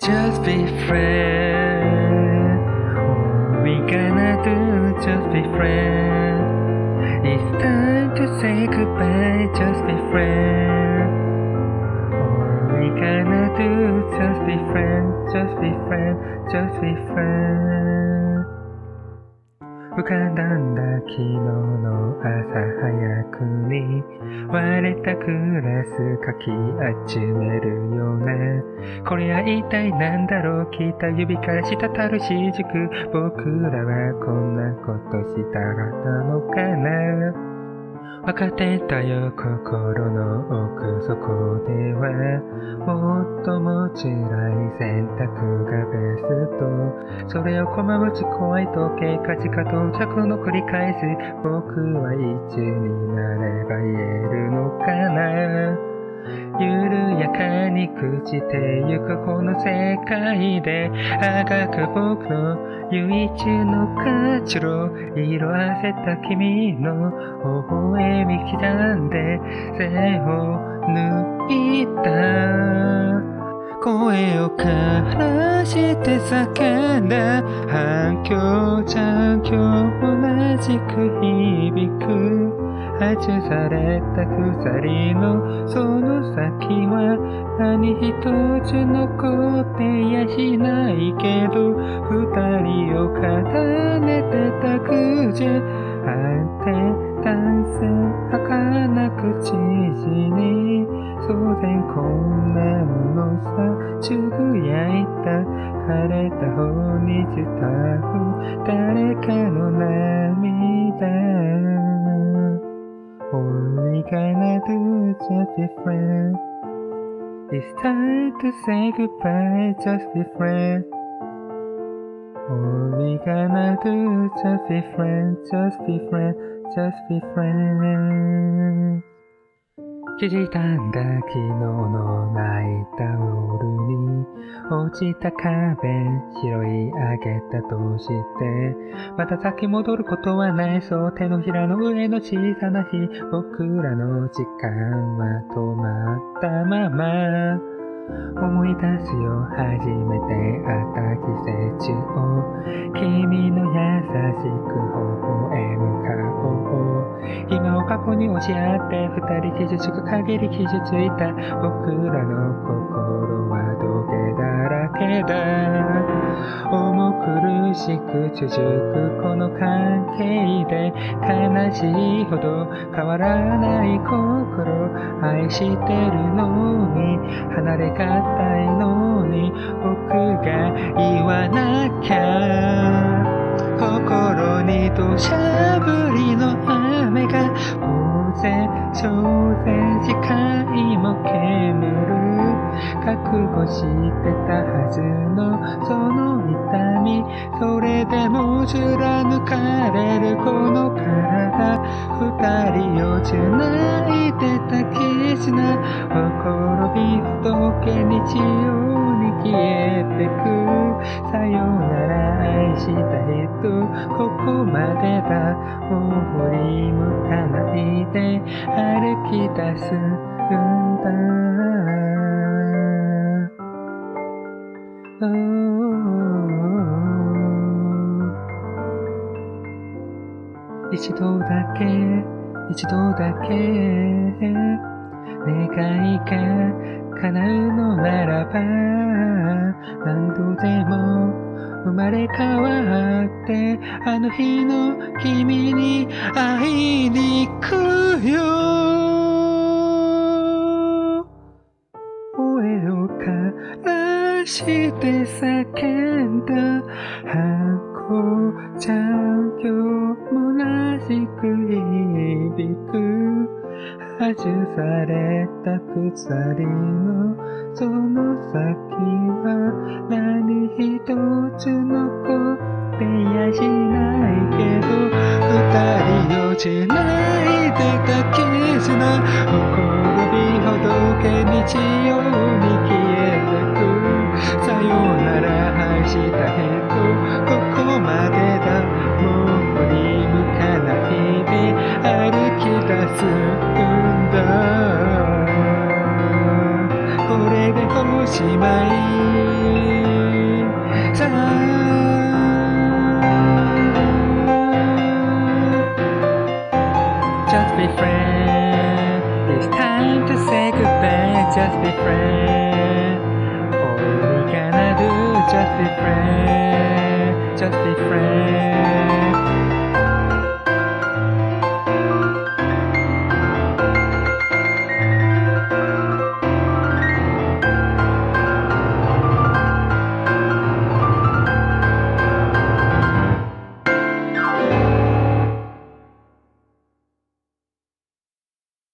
just be friends. All we gonna do, just be friends. It's time to say goodbye, just be friends. All we gonna do, just be friends, just be friends, just be friends. 浮かんだんだ昨日の朝早くに割れたグラスかき集めるような これは一体なんだろう。北指から滴るしじく僕らはこんなことしたかったのかな。分かってたよ心の奥底ではもっとも辛い選択がベスト。それをこまむち怖い時計価値化到着の繰り返す僕は一になれば言えるのかな。緩やかに朽ちてゆくこの世界であがく僕の唯一の活路色あせた君の微笑み刻んで背を抜いた。声をからして叫んだ反響じゃ今日同じく響く。外された鎖のその先は何一つ残ってやしないけど二人を重ねてたくじ安定男性儚く知事に当然こんなものさつぶやいた枯れた方に伝う誰かの涙 All we gonna do is just be friends. It's time to say goodbye, just be friends. All we gonna do is just be friends, just be friends, just be friends. 気づいたんだ昨日の泣いた夜に 落ちた壁拾い上げたとしてまた先戻ることはない。そう手のひらの上の小さな日僕らの時間は止まったまま。思い出すよ初めて会った季節を君の優しく微笑む顔を。今を過去に押し合って二人傷つく限り傷ついた僕らの心。けだ重苦しく続くこの関係で悲しいほど変わらない心愛してるのに離れがたいのに僕が言わなきゃ心に土砂降りの雨が当然当然視界も煙る覚悟してたはずのその痛みそれでも貫かれるこの体二人を繋いでた絆ほころびほどけ日曜に消えてく。さよなら愛した人ここまでだもう振り向かないで歩き出すんだ一度だけ。一度だけ。願いが叶うのならば何度でも生まれ変わってあの日の君に会いに行くよ。声を枯らして叫んだ箱じゃん。今日もなしく響くされた鎖のその先は何一つ残ってやしないけど二人をつないでた絆ほころびほどけ日曜に消えてく。さよなら愛した人ここまでだ。もう振り向かないで歩き出す。しまいさあ Just be friends. It's time to say goodbye. Just be friends. All we gonna do Just be friends. Just be friends.